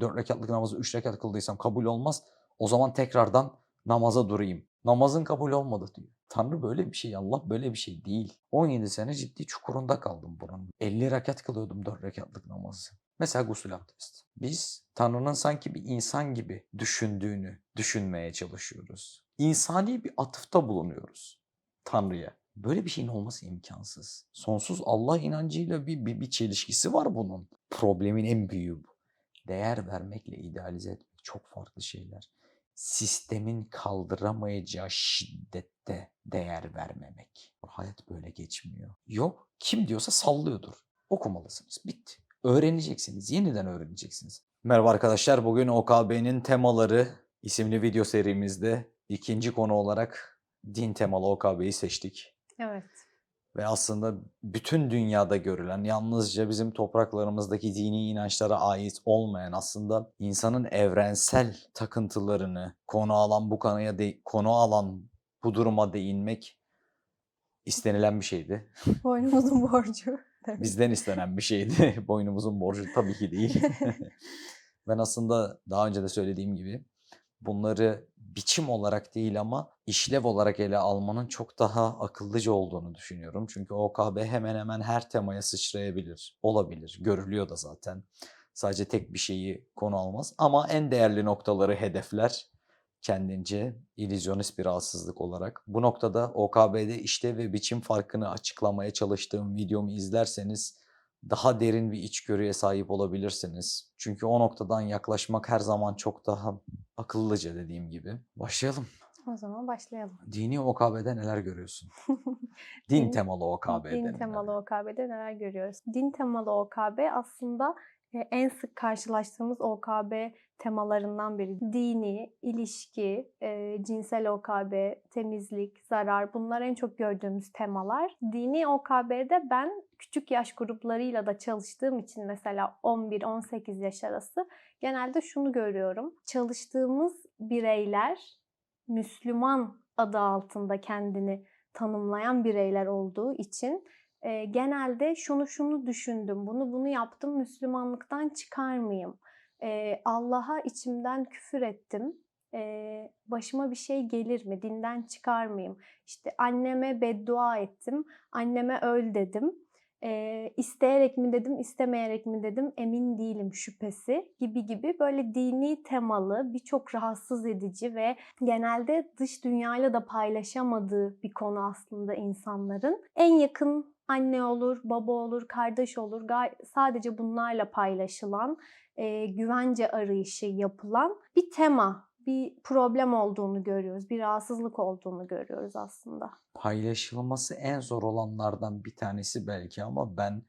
4 rekatlık namazı 3 rekat kıldıysam kabul olmaz. O zaman tekrardan namaza durayım. Namazın kabul olmadı diyor. Tanrı böyle bir şey, Allah böyle bir şey değil. 17 sene ciddi çukurunda kaldım buranın. 50 rekat kılıyordum 4 rekatlık namazı. Mesela gusül abdesti. Biz Tanrı'nın sanki bir insan gibi düşündüğünü düşünmeye çalışıyoruz. İnsani bir atıfta bulunuyoruz Tanrı'ya. Böyle bir şeyin olması imkansız. Sonsuz Allah inancıyla bir, bir, bir çelişkisi var bunun. Problemin en büyüğü bu. Değer vermekle idealize etmek çok farklı şeyler. Sistemin kaldıramayacağı şiddette değer vermemek. Hayat böyle geçmiyor. Yok, kim diyorsa sallıyordur. Okumalısınız. Bitti. Öğreneceksiniz. Yeniden öğreneceksiniz. Merhaba arkadaşlar. Bugün OKB'nin temaları isimli video serimizde ikinci konu olarak din temalı OKB'yi seçtik. Evet. Ve aslında bütün dünyada görülen, yalnızca bizim topraklarımızdaki dini inançlara ait olmayan aslında insanın evrensel takıntılarını konu alan bu konuya de, konu alan bu duruma değinmek istenilen bir şeydi. Boynumuzun borcu. Bizden istenen bir şeydi. Boynumuzun borcu tabii ki değil. ben aslında daha önce de söylediğim gibi bunları biçim olarak değil ama işlev olarak ele almanın çok daha akıllıca olduğunu düşünüyorum. Çünkü OKB hemen hemen her temaya sıçrayabilir, olabilir, görülüyor da zaten. Sadece tek bir şeyi konu almaz ama en değerli noktaları hedefler kendince illüzyonist bir rahatsızlık olarak. Bu noktada OKB'de işlev ve biçim farkını açıklamaya çalıştığım videomu izlerseniz daha derin bir içgörüye sahip olabilirsiniz. Çünkü o noktadan yaklaşmak her zaman çok daha akıllıca dediğim gibi. Başlayalım. O zaman başlayalım. Dini OKB'de neler görüyorsun? Din temalı OKB'de. Din temalı OKB'de neler görüyoruz? Din temalı OKB aslında en sık karşılaştığımız OKB temalarından biri. Dini, ilişki, e, cinsel OKB, temizlik, zarar bunlar en çok gördüğümüz temalar. Dini OKB'de ben küçük yaş gruplarıyla da çalıştığım için mesela 11-18 yaş arası genelde şunu görüyorum. Çalıştığımız bireyler Müslüman adı altında kendini tanımlayan bireyler olduğu için e, genelde şunu şunu düşündüm, bunu bunu yaptım, Müslümanlıktan çıkar mıyım? E, Allah'a içimden küfür ettim, e, başıma bir şey gelir mi, dinden çıkar mıyım? İşte anneme beddua ettim, anneme öl dedim. E, isteyerek mi dedim, istemeyerek mi dedim emin değilim şüphesi gibi gibi böyle dini temalı birçok rahatsız edici ve genelde dış dünyayla da paylaşamadığı bir konu aslında insanların. En yakın anne olur, baba olur, kardeş olur. Sadece bunlarla paylaşılan, e, güvence arayışı yapılan bir tema, bir problem olduğunu görüyoruz, bir rahatsızlık olduğunu görüyoruz aslında. Paylaşılması en zor olanlardan bir tanesi belki ama ben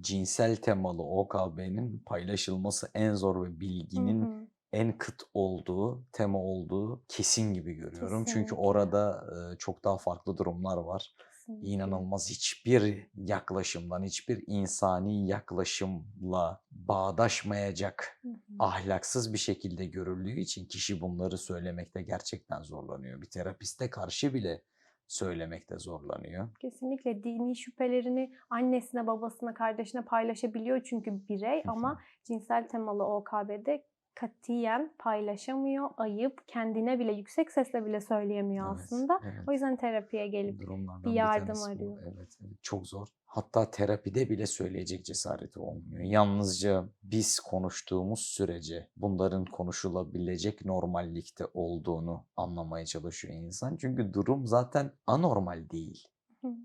cinsel temalı OKB'nin paylaşılması en zor ve Hı bilginin hı. en kıt olduğu, tema olduğu kesin gibi görüyorum. Çünkü Kesinlikle. orada e, çok daha farklı durumlar var. Kesinlikle. İnanılmaz hiçbir yaklaşımdan, hiçbir insani yaklaşımla bağdaşmayacak Hı hı. ahlaksız bir şekilde görüldüğü için kişi bunları söylemekte gerçekten zorlanıyor. Bir terapiste karşı bile söylemekte zorlanıyor. Kesinlikle dini şüphelerini annesine, babasına, kardeşine paylaşabiliyor çünkü birey ama cinsel temalı OKB'de katiyen paylaşamıyor, ayıp, kendine bile yüksek sesle bile söyleyemiyor Evet, aslında. evet. O yüzden terapiye gelip durumlardan bir yardım bu. arıyor. Evet, evet, çok zor. Hatta terapide bile söyleyecek cesareti olmuyor. Yalnızca biz konuştuğumuz sürece bunların konuşulabilecek normallikte olduğunu anlamaya çalışıyor insan. Çünkü durum zaten anormal değil.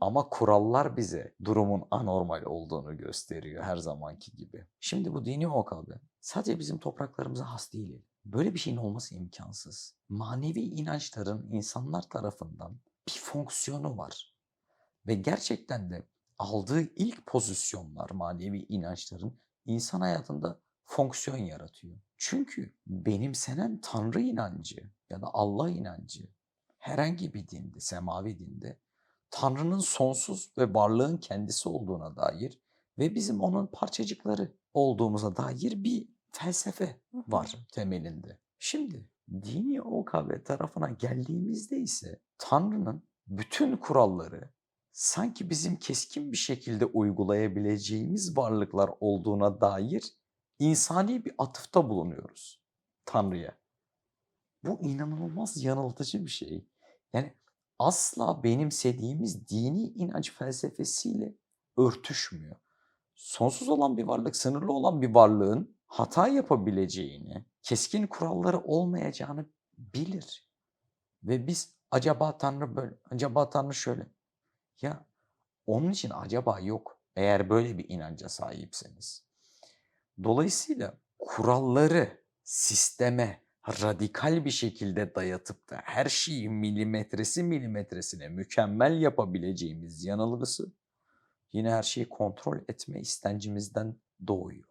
Ama kurallar bize durumun anormal olduğunu gösteriyor her zamanki gibi. Şimdi bu dini OKB sadece bizim topraklarımıza has değil. Böyle bir şeyin olması imkansız. Manevi inançların insanlar tarafından bir fonksiyonu var. Ve gerçekten de aldığı ilk pozisyonlar manevi inançların insan hayatında fonksiyon yaratıyor. Çünkü benimsenen Tanrı inancı ya da Allah inancı herhangi bir dinde, semavi dinde Tanrı'nın sonsuz ve varlığın kendisi olduğuna dair ve bizim onun parçacıkları olduğumuza dair bir felsefe var temelinde. Şimdi dini OKB tarafına geldiğimizde ise Tanrı'nın bütün kuralları sanki bizim keskin bir şekilde uygulayabileceğimiz varlıklar olduğuna dair insani bir atıfta bulunuyoruz Tanrı'ya. Bu inanılmaz yanıltıcı bir şey. Yani asla benimsediğimiz dini inanç felsefesiyle örtüşmüyor. Sonsuz olan bir varlık, sınırlı olan bir varlığın hata yapabileceğini, keskin kuralları olmayacağını bilir. Ve biz acaba Tanrı böyle, acaba Tanrı şöyle. Ya onun için acaba yok eğer böyle bir inanca sahipseniz. Dolayısıyla kuralları sisteme radikal bir şekilde dayatıp da her şeyi milimetresi milimetresine mükemmel yapabileceğimiz yanılgısı yine her şeyi kontrol etme istencimizden doğuyor.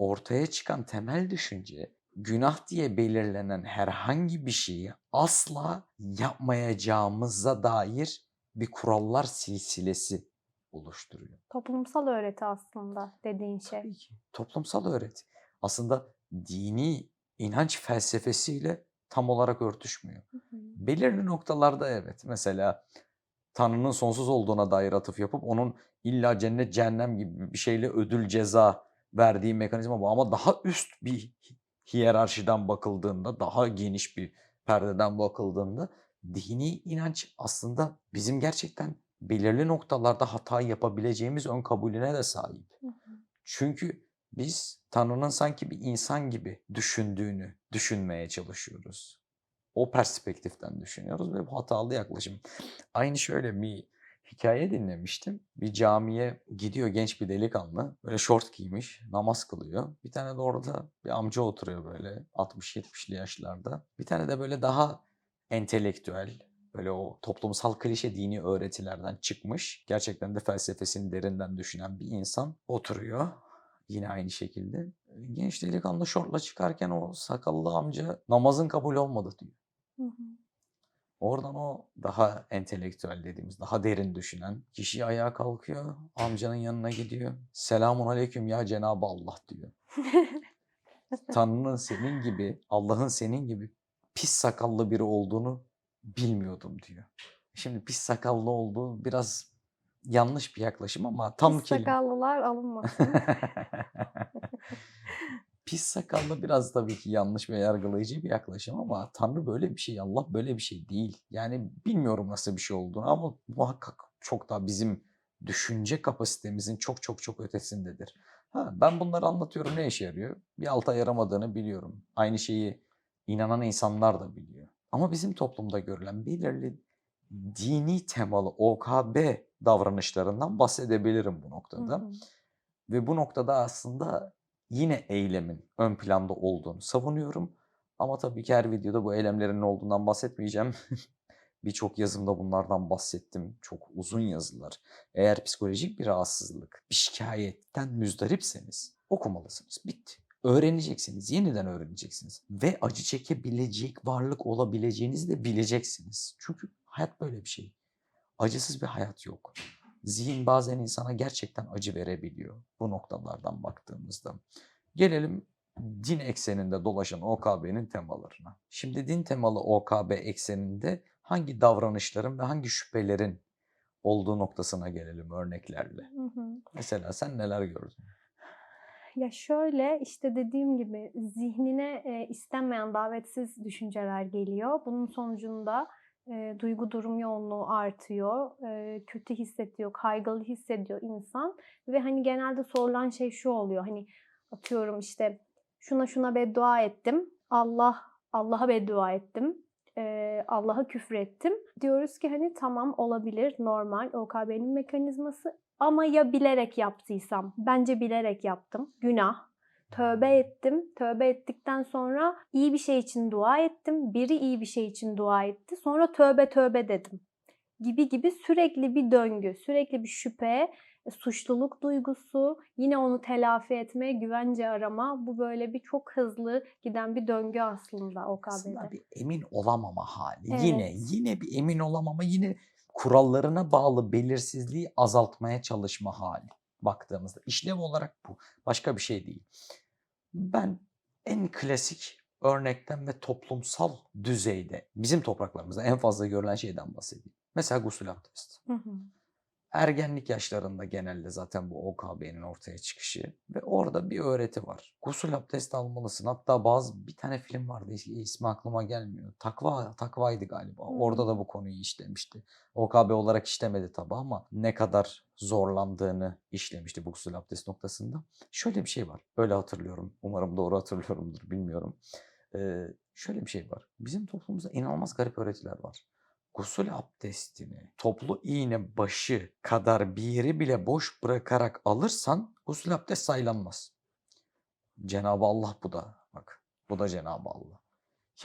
Ortaya çıkan temel düşünce günah diye belirlenen herhangi bir şeyi asla yapmayacağımıza dair bir kurallar silsilesi oluşturuyor. Toplumsal öğreti aslında dediğin şey. Tabii ki. Toplumsal öğreti. Aslında dini inanç felsefesiyle tam olarak örtüşmüyor. Hı hı. Belirli noktalarda evet. Mesela Tanrı'nın sonsuz olduğuna dair atıf yapıp onun illa cennet cehennem gibi bir şeyle ödül ceza verdiği mekanizma bu. Ama daha üst bir hi- hiyerarşiden bakıldığında, daha geniş bir perdeden bakıldığında dini inanç aslında bizim gerçekten belirli noktalarda hata yapabileceğimiz ön kabulüne de sahip. Hı hı. Çünkü biz Tanrı'nın sanki bir insan gibi düşündüğünü düşünmeye çalışıyoruz. O perspektiften düşünüyoruz ve bu hatalı yaklaşım. Aynı şöyle bir hikaye dinlemiştim. Bir camiye gidiyor genç bir delikanlı. Böyle şort giymiş, namaz kılıyor. Bir tane de orada bir amca oturuyor böyle 60-70'li yaşlarda. Bir tane de böyle daha entelektüel, böyle o toplumsal klişe dini öğretilerden çıkmış. Gerçekten de felsefesini derinden düşünen bir insan oturuyor. Yine aynı şekilde. Genç delikanlı şortla çıkarken o sakallı amca namazın kabul olmadı diyor. Hı hı. Oradan o daha entelektüel dediğimiz, daha derin düşünen kişi ayağa kalkıyor, amcanın yanına gidiyor. Selamun aleyküm ya Cenab-ı Allah diyor. Tanrı'nın senin gibi, Allah'ın senin gibi pis sakallı biri olduğunu bilmiyordum diyor. Şimdi pis sakallı olduğu biraz yanlış bir yaklaşım ama tam Pis kelime. sakallılar alınmasın. Pis sakallı biraz tabii ki yanlış ve yargılayıcı bir yaklaşım ama Tanrı böyle bir şey, Allah böyle bir şey değil. Yani bilmiyorum nasıl bir şey olduğunu ama muhakkak çok daha bizim düşünce kapasitemizin çok çok çok ötesindedir. Ha, ben bunları anlatıyorum ne işe yarıyor? Bir alta yaramadığını biliyorum. Aynı şeyi inanan insanlar da biliyor. Ama bizim toplumda görülen belirli dini temalı OKB davranışlarından bahsedebilirim bu Hı noktada. hı. Ve bu noktada aslında yine eylemin ön planda olduğunu savunuyorum. Ama tabii ki her videoda bu eylemlerin ne olduğundan bahsetmeyeceğim. Birçok yazımda bunlardan bahsettim. Çok uzun yazılar. Eğer psikolojik bir rahatsızlık, bir şikayetten müzdaripseniz okumalısınız. Bitti. Öğreneceksiniz, yeniden öğreneceksiniz. Ve acı çekebilecek varlık olabileceğinizi de bileceksiniz. Çünkü hayat böyle bir şey. Acısız bir hayat yok. Zihin bazen insana gerçekten acı verebiliyor bu noktalardan baktığımızda. Gelelim din ekseninde dolaşan OKB'nin temalarına. Şimdi din temalı OKB ekseninde hangi davranışların ve hangi şüphelerin olduğu noktasına gelelim örneklerle. Hı hı. Mesela sen neler gördün? Ya şöyle işte dediğim gibi zihnine e, istenmeyen davetsiz düşünceler geliyor. Bunun sonucunda e, duygu durum yoğunluğu artıyor. E, kötü hissediyor, kaygılı hissediyor insan. Ve hani genelde sorulan şey şu oluyor. Hani atıyorum işte şuna şuna beddua ettim. Allah Allah'a beddua ettim. E, Allah'a küfür ettim. Diyoruz ki hani tamam olabilir normal OKB'nin mekanizması ama ya bilerek yaptıysam? Bence bilerek yaptım. Günah. Tövbe ettim. Tövbe ettikten sonra iyi bir şey için dua ettim. Biri iyi bir şey için dua etti. Sonra tövbe tövbe dedim. Gibi gibi sürekli bir döngü, sürekli bir şüphe, suçluluk duygusu, yine onu telafi etmeye güvence arama. Bu böyle bir çok hızlı giden bir döngü aslında Aslında OKB'de. bir emin olamama hali. Evet. Yine yine bir emin olamama, yine kurallarına bağlı belirsizliği azaltmaya çalışma hali baktığımızda. işlev olarak bu. Başka bir şey değil. Ben en klasik örnekten ve toplumsal düzeyde bizim topraklarımızda en fazla görülen şeyden bahsedeyim. Mesela gusül abdesti. Hı hı. Ergenlik yaşlarında genelde zaten bu OKB'nin ortaya çıkışı ve orada bir öğreti var. Gusül abdesti almalısın. Hatta bazı bir tane film vardı is- ismi aklıma gelmiyor. Takva, Takva'ydı galiba. Hmm. Orada da bu konuyu işlemişti. OKB olarak işlemedi tabi ama ne kadar zorlandığını işlemişti bu gusül abdesti noktasında. Şöyle bir şey var. Öyle hatırlıyorum. Umarım doğru hatırlıyorumdur bilmiyorum. Ee, şöyle bir şey var. Bizim toplumumuzda inanılmaz garip öğretiler var. Gusül abdestini toplu iğne başı kadar bir yeri bile boş bırakarak alırsan gusül abdest saylanmaz. Cenab-ı Allah bu da. Bak bu da Cenab-ı Allah.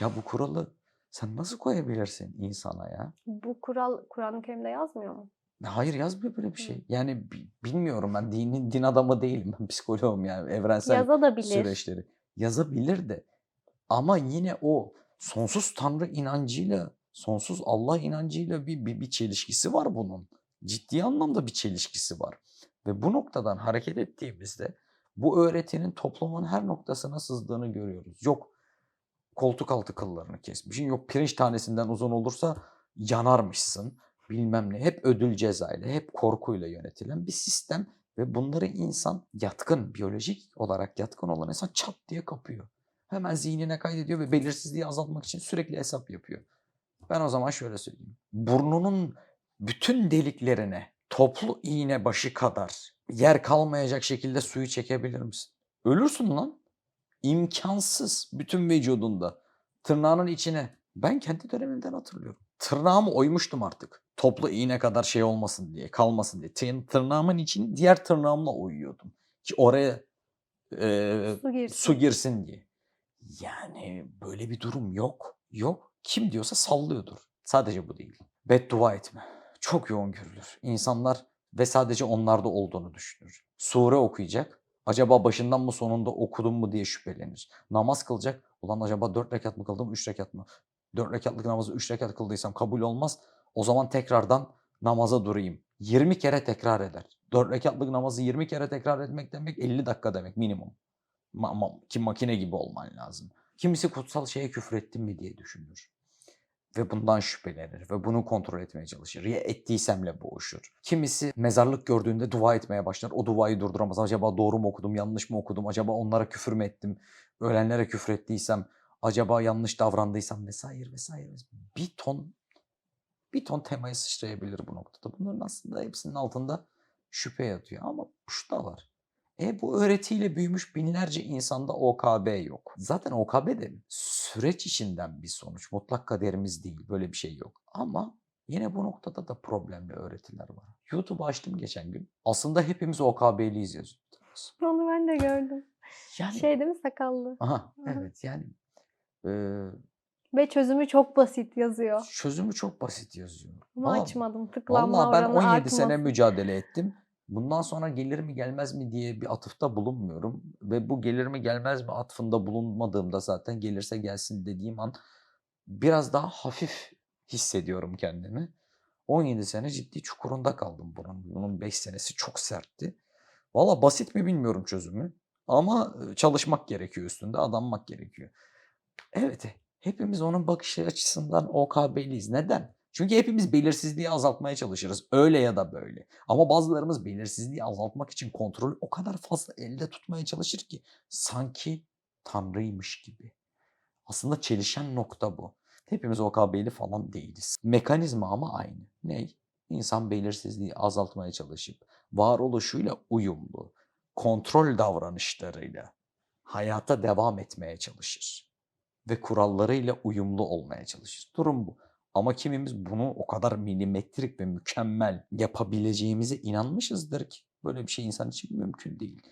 Ya bu kuralı sen nasıl koyabilirsin insana ya? Bu kural Kur'an-ı Kerim'de yazmıyor mu? Hayır yazmıyor böyle bir şey. Yani bi- bilmiyorum ben dinin din adamı değilim. Ben psikoloğum yani evrensel Yazabilir. süreçleri. Yazabilir de ama yine o sonsuz Tanrı inancıyla, sonsuz Allah inancıyla bir, bir, bir çelişkisi var bunun. Ciddi anlamda bir çelişkisi var. Ve bu noktadan hareket ettiğimizde bu öğretinin toplumun her noktasına sızdığını görüyoruz. Yok koltuk altı kıllarını kesmişsin, yok pirinç tanesinden uzun olursa yanarmışsın bilmem ne. Hep ödül cezayla, hep korkuyla yönetilen bir sistem ve bunları insan yatkın, biyolojik olarak yatkın olan insan çat diye kapıyor. Hemen zihnine kaydediyor ve belirsizliği azaltmak için sürekli hesap yapıyor. Ben o zaman şöyle söyleyeyim. Burnunun bütün deliklerine toplu iğne başı kadar yer kalmayacak şekilde suyu çekebilir misin? Ölürsün lan. İmkansız bütün vücudunda. Tırnağının içine. Ben kendi dönemimden hatırlıyorum. Tırnağımı oymuştum artık. Toplu iğne kadar şey olmasın diye, kalmasın diye. Tır- Tırnağımın içini diğer tırnağımla oyuyordum. Ki oraya eee, Su girsin. su girsin diye. Yani böyle bir durum yok. Yok. Kim diyorsa sallıyordur. Sadece bu değil. Beddua etme. Çok yoğun görülür. İnsanlar ve sadece onlarda olduğunu düşünür. Sure okuyacak. Acaba başından mı sonunda okudum mu diye şüphelenir. Namaz kılacak. Ulan acaba 4 rekat mı kıldım 3 rekat mı? 4 rekatlık namazı 3 rekat kıldıysam kabul olmaz. O zaman tekrardan namaza durayım. 20 kere tekrar eder. 4 rekatlık namazı 20 kere tekrar etmek demek 50 dakika demek minimum. Ma- ma- ki makine gibi olman lazım. Kimisi kutsal şeye küfür ettim mi diye düşünür. Ve bundan şüphelenir ve bunu kontrol etmeye çalışır. Ya ettiysemle boğuşur. Kimisi mezarlık gördüğünde dua etmeye başlar. O duayı durduramaz. Acaba doğru mu okudum, yanlış mı okudum? Acaba onlara küfür mü ettim? Ölenlere küfür ettiysem, acaba yanlış davrandıysam vesaire vesaire. Bir ton bir ton temaya sıçrayabilir bu noktada. Bunların aslında hepsinin altında şüphe yatıyor. Ama şu da var. E bu öğretiyle büyümüş binlerce insanda OKB yok. Zaten OKB de süreç içinden bir sonuç. Mutlak kaderimiz değil. Böyle bir şey yok. Ama yine bu noktada da problemli öğretiler var. YouTube açtım geçen gün. Aslında hepimiz OKB'liyiz yazıyoruz. Onu ben de gördüm. Yani Şey değil mi sakallı? aha evet yani eee, Ve çözümü çok basit yazıyor. çözümü çok basit yazıyor. Ama açmadım. Tıklanma Vallahi ben oranı 17 sene artmasın. mücadele ettim. Bundan sonra gelir mi gelmez mi diye bir atıfta bulunmuyorum. Ve bu gelir mi gelmez mi atfında bulunmadığımda zaten gelirse gelsin dediğim an biraz daha hafif hissediyorum kendimi. 17 sene ciddi çukurunda kaldım buranın. Bunun 5 senesi çok sertti. Valla basit mi bilmiyorum çözümü. Ama e, çalışmak gerekiyor üstünde, adanmak gerekiyor. Evet, hepimiz onun bakış açısından OKB'liyiz. Neden? Çünkü hepimiz belirsizliği azaltmaya çalışırız. Öyle ya da böyle. Ama bazılarımız belirsizliği azaltmak için kontrolü o kadar fazla elde tutmaya çalışır ki sanki tanrıymış gibi. Aslında çelişen nokta bu. Hepimiz OKB'li falan değiliz. Mekanizma ama aynı. Ney? İnsan belirsizliği azaltmaya çalışıp varoluşuyla uyumlu, kontrol davranışlarıyla hayata devam etmeye çalışır. Ve kurallarıyla uyumlu olmaya çalışır. Durum bu. Ama kimimiz bunu o kadar milimetrik ve mükemmel yapabileceğimize inanmışızdır ki böyle bir şey insan için mümkün değil.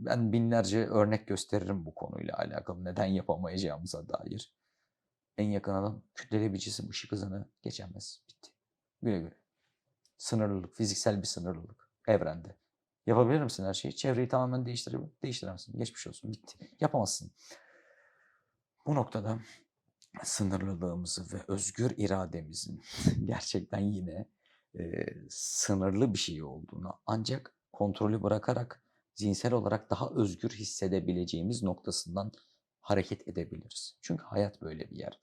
Ben binlerce örnek gösteririm bu konuyla alakalı neden yapamayacağımıza dair. En yakın adam kütleli bir cisim ışık hızını geçemez. Bitti. Güle güle. Sınırlılık, fiziksel bir sınırlılık evrende. Yapabilir misin her şeyi? Çevreyi tamamen değiştirebilir? Değiştiremezsin. Geçmiş olsun. Bitti. Yapamazsın. Bu noktada sınırlılığımızı ve özgür irademizin gerçekten yine e, sınırlı bir şey olduğunu ancak kontrolü bırakarak zihinsel olarak daha özgür hissedebileceğimiz noktasından hareket edebiliriz. Çünkü hayat böyle bir yer.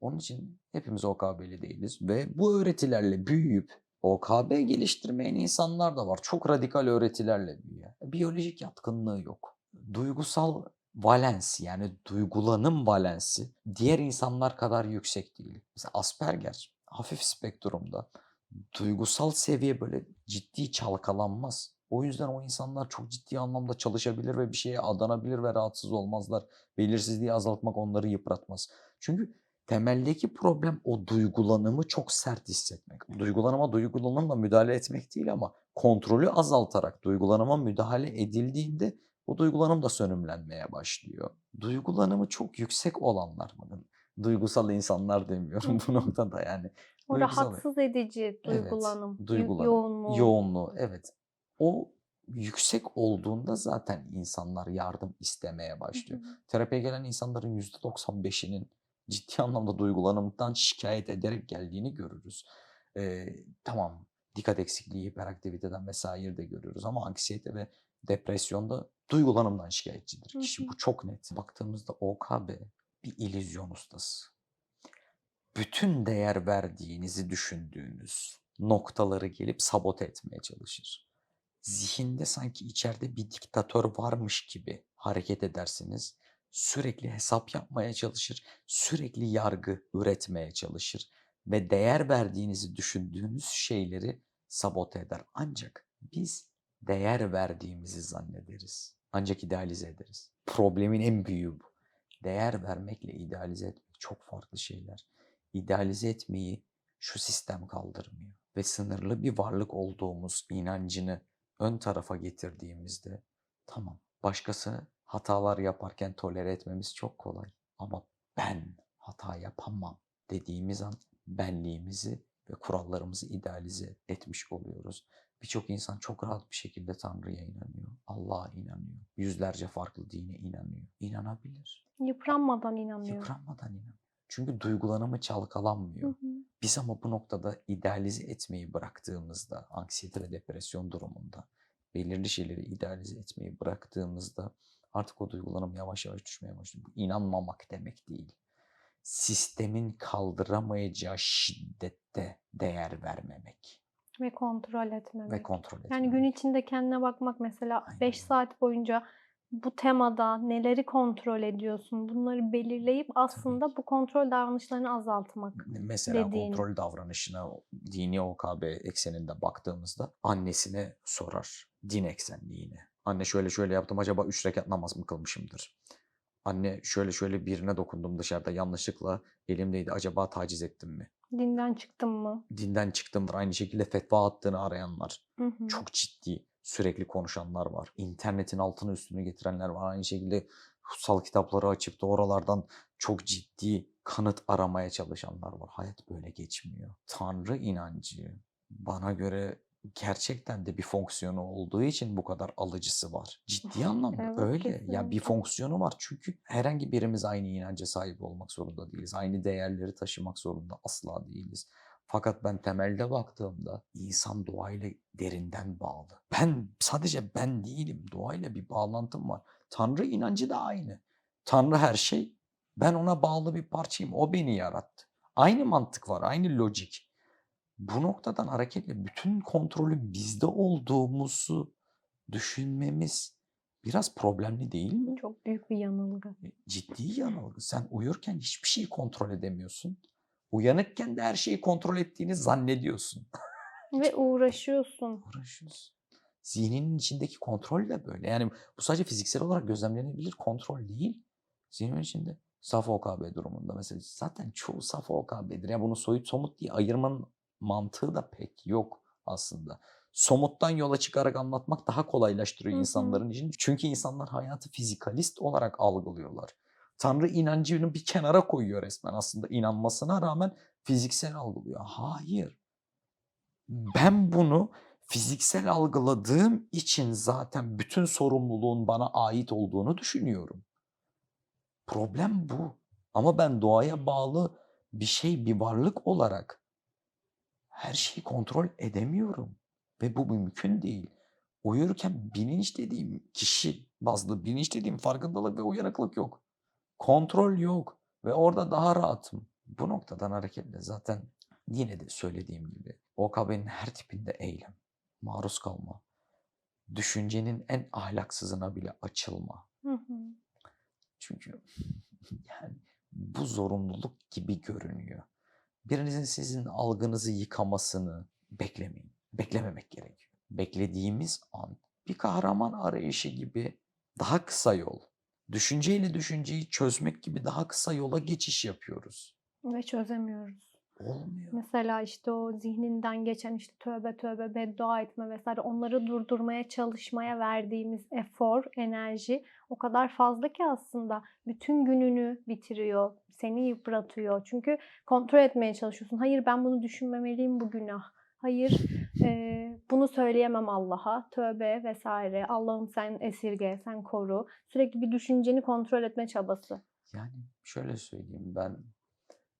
Onun için hepimiz OKB'li değiliz ve bu öğretilerle büyüyüp OKB geliştirmeyen insanlar da var. Çok radikal öğretilerle büyüyor. Biyolojik yatkınlığı yok. Duygusal valens yani duygulanım valensi diğer insanlar kadar yüksek değil. Mesela Asperger hafif spektrumda duygusal seviye böyle ciddi çalkalanmaz. O yüzden o insanlar çok ciddi anlamda çalışabilir ve bir şeye adanabilir ve rahatsız olmazlar. Belirsizliği azaltmak onları yıpratmaz. Çünkü temeldeki problem o duygulanımı çok sert hissetmek. Duygulanıma duygulanımla müdahale etmek değil ama kontrolü azaltarak duygulanıma müdahale edildiğinde o duygulanım da sönümlenmeye başlıyor. Duygulanımı çok yüksek olanlar bakın. Duygusal insanlar demiyorum bu noktada yani. O Duygusal- rahatsız edici Evet, duygulanım, yo- duygulanım, yoğunluğu. Yoğunluğu evet. O yüksek olduğunda zaten insanlar yardım istemeye Hı başlıyor. hı. Terapiye gelen insanların %95'inin ciddi anlamda duygulanımdan şikayet ederek geldiğini görürüz. Ee, tamam dikkat eksikliği, hiperaktiviteden vesaire de görüyoruz ama anksiyete ve depresyonda duygulanımdan şikayetçidir Hı kişi. hı. Bu çok net. Baktığımızda OKB bir illüzyon ustası. Bütün değer verdiğinizi düşündüğünüz noktaları gelip sabote etmeye çalışır. Zihinde sanki içeride bir diktatör varmış gibi hareket edersiniz. Sürekli hesap yapmaya çalışır, sürekli yargı üretmeye çalışır ve değer verdiğinizi düşündüğünüz şeyleri sabote eder. Ancak biz değer verdiğimizi zannederiz. Ancak idealize ederiz. Problemin en büyüğü bu. Değer vermekle idealize etmek çok farklı şeyler. İdealize etmeyi şu sistem kaldırmıyor ve sınırlı bir varlık olduğumuz inancını ön tarafa getirdiğimizde tamam başkası hatalar yaparken tolere etmemiz çok kolay ama ben hata yapamam dediğimiz an benliğimizi ve kurallarımızı idealize etmiş oluyoruz. Birçok insan çok rahat bir şekilde Tanrı'ya inanıyor, Allah'a inanıyor, yüzlerce farklı dine inanıyor. İnanabilir. Yıpranmadan inanıyor. Yıpranmadan inanıyor. Çünkü duygulanımı çalkalanmıyor. Hı hı. Biz ama bu noktada idealize etmeyi bıraktığımızda, anksiyete ve depresyon durumunda belirli şeyleri idealize etmeyi bıraktığımızda artık o duygulanım yavaş yavaş düşmeye başlıyor. Bu inanmamak demek değil. Sistemin kaldıramayacağı şiddette değer vermemek Ve kontrol etmemek. ve kontrol etmemek. Yani gün içinde kendine bakmak mesela Aynen 5 öyle. saat boyunca bu temada neleri kontrol ediyorsun? Bunları belirleyip aslında bu kontrol davranışlarını azaltmak. Mesela dediğin. kontrol davranışına dini OKB ekseninde baktığımızda annesine sorar. Din eksenliğine. Anne şöyle şöyle yaptım acaba üç rekat namaz mı kılmışımdır? Anne şöyle şöyle birine dokundum dışarıda yanlışlıkla elimdeydi acaba taciz ettim mi? Dinden çıktın mı? Dinden çıktımdır. Aynı şekilde fetva attığını arayanlar. Hı hı. Çok ciddi sürekli konuşanlar var. İnternetin altını üstünü getirenler var. Aynı şekilde kutsal kitapları açıp da oralardan çok ciddi kanıt aramaya çalışanlar var. Hayat böyle geçmiyor. Tanrı inancı bana göre gerçekten de bir fonksiyonu olduğu için bu kadar alıcısı var. Ciddi anlamda Evet, öyle. Ya bir kesinlikle. fonksiyonu var. Çünkü herhangi birimiz aynı inanca sahip olmak zorunda değiliz. Aynı değerleri taşımak zorunda asla değiliz. Fakat ben temelde baktığımda insan doğayla derinden bağlı. Ben sadece ben değilim. Doğayla bir bağlantım var. Tanrı inancı da aynı. Tanrı her şey. Ben ona bağlı bir parçayım. O beni yarattı. Aynı mantık var, aynı lojik. Bu noktadan hareketle bütün kontrolün bizde olduğumuzu düşünmemiz biraz problemli değil mi? Çok büyük bir yanılgı. E, Ciddi yanılgı. Sen uyurken hiçbir şeyi kontrol edemiyorsun. Uyanıkken de her şeyi kontrol ettiğini zannediyorsun. Ve uğraşıyorsun. Uğraşıyorsun. Zihninin içindeki kontrol de böyle. Yani bu sadece fiziksel olarak gözlemlenebilir kontrol değil. Zihnin içinde saf OKB durumunda mesela zaten çoğu saf OKB'dir. Yani bunu soyut somut diye ayırmanın mantığı da pek yok aslında. Somuttan yola çıkarak anlatmak daha kolaylaştırıyor Hı hı. insanların için. Çünkü insanlar hayatı fizikalist olarak algılıyorlar. Tanrı inancını bir kenara koyuyor resmen aslında inanmasına rağmen fiziksel algılıyor. Hayır. Ben bunu fiziksel algıladığım için zaten bütün sorumluluğun bana ait olduğunu düşünüyorum. Problem bu. Ama ben doğaya bağlı bir şey, bir varlık olarak her şeyi kontrol edemiyorum. Ve bu mümkün değil. Uyurken bilinç dediğim kişi bazlı bilinç dediğim farkındalık ve uyanıklık yok. Kontrol yok. Ve orada daha rahatım. Bu noktadan hareketle zaten yine de söylediğim gibi OKB'nin her tipinde eylem, maruz kalma, düşüncenin en ahlaksızına bile açılma. Hı hı. Çünkü yani bu zorunluluk gibi görünüyor. Birinizin sizin algınızı yıkamasını beklemeyin. Beklememek gerekiyor. Beklediğimiz an bir kahraman arayışı gibi daha kısa yol. Düşünceyle düşünceyi çözmek gibi daha kısa yola geçiş yapıyoruz. Ve çözemiyoruz. Olmuyor. Mesela işte o zihninden geçen işte tövbe tövbe beddua etme vesaire onları durdurmaya çalışmaya verdiğimiz efor, enerji o kadar fazla ki aslında bütün gününü bitiriyor, seni yıpratıyor. Çünkü kontrol etmeye çalışıyorsun. Hayır ben bunu düşünmemeliyim bu günah. Hayır eee, bunu söyleyemem Allah'a. Tövbe vesaire. Allah'ım sen esirge, sen koru. Sürekli bir düşünceni kontrol etme çabası. Yani şöyle söyleyeyim ben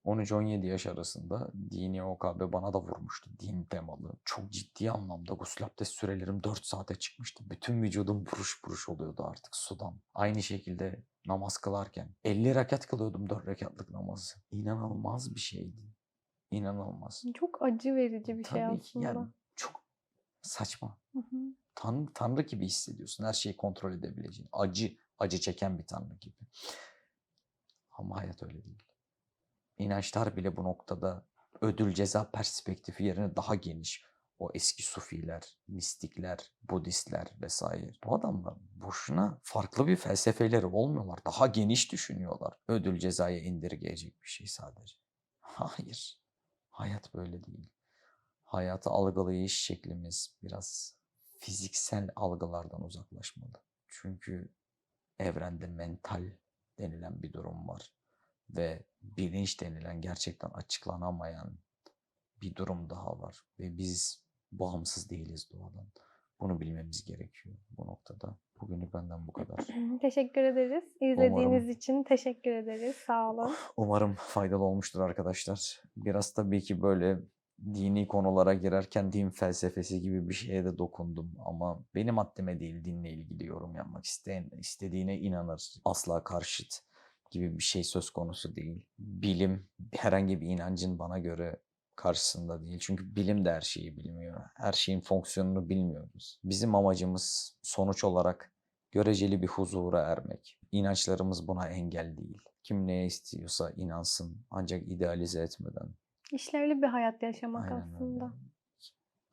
13-17 yaş arasında dini OKB bana da vurmuştu. Din temalı. Çok ciddi anlamda gusül abdest sürelerim 4 saate çıkmıştı. Bütün vücudum buruş buruş oluyordu artık sudan. Aynı şekilde namaz kılarken 50 rekat kılıyordum 4 rekatlık namazı. İnanılmaz bir şeydi. İnanılmaz. Çok acı verici bir şey Tabii ki aslında. yani çok saçma. Hı hı. Tanrı, tanrı gibi hissediyorsun. Her şeyi kontrol edebileceğin. Acı, acı çeken bir tanrı gibi. Ama hayat öyle değil. İnançlar bile bu noktada ödül ceza perspektifi yerine daha geniş. O eski sufiler, mistikler, budistler vesaire. Bu adamlar boşuna farklı bir felsefeleri olmuyorlar. Daha geniş düşünüyorlar. Ödül cezaya indirgeyecek bir şey sadece. Hayır. Hayat böyle değil. Hayatı algılayış şeklimiz biraz fiziksel algılardan uzaklaşmalı. Çünkü evrende mental denilen bir durum var ve bilinç denilen gerçekten açıklanamayan bir durum daha var ve biz bağımsız değiliz doğadan. Bunu bilmemiz gerekiyor bu noktada. Bugünlük benden bu kadar. Teşekkür ederiz. İzlediğiniz için teşekkür ederiz. Sağ olun. Umarım faydalı olmuştur arkadaşlar. Biraz tabii ki böyle dini konulara girerken din felsefesi gibi bir şeye de dokundum ama benim haddime değil dinle ilgili yorum yapmak isteyen istediğine inanır. Asla karşıt gibi bir şey söz konusu değil. Bilim herhangi bir inancın bana göre karşısında değil. Çünkü bilim de her şeyi bilmiyor. Her şeyin fonksiyonunu bilmiyoruz. Bizim amacımız sonuç olarak göreceli bir huzura ermek. İnançlarımız buna engel değil. Kim neye istiyorsa inansın ancak idealize etmeden. İşlevli bir hayat yaşamak Aynen öyle. aslında.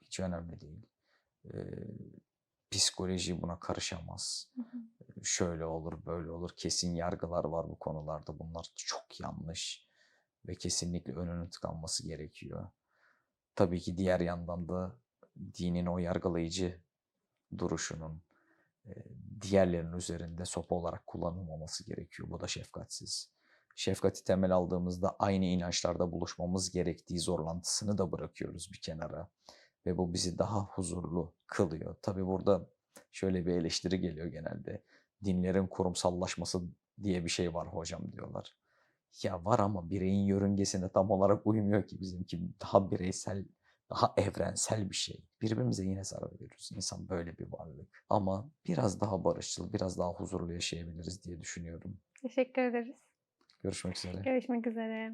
Hiç önemli değil. Ee, psikoloji buna karışamaz. Hı hı. Şöyle olur, böyle olur. Kesin yargılar var bu konularda. Bunlar çok yanlış ve kesinlikle önünün tıkanması gerekiyor. Tabii ki diğer yandan da dinin o yargılayıcı duruşunun diğerlerinin üzerinde sopa olarak kullanılmaması gerekiyor. Bu da şefkatsiz. Şefkati temel aldığımızda aynı inançlarda buluşmamız gerektiği zorlantısını da bırakıyoruz bir kenara. Ve bu bizi daha huzurlu kılıyor. Tabii burada şöyle bir eleştiri geliyor genelde. Dinlerin kurumsallaşması diye bir şey var hocam diyorlar. Ya var ama bireyin yörüngesine tam olarak uymuyor ki bizimki daha bireysel, daha evrensel bir şey. Birbirimize yine zarar veriyoruz. İnsan böyle bir varlık. Ama biraz daha barışçıl, biraz daha huzurlu yaşayabiliriz diye düşünüyorum. Teşekkür ederiz. Görüşmek üzere. Görüşmek üzere.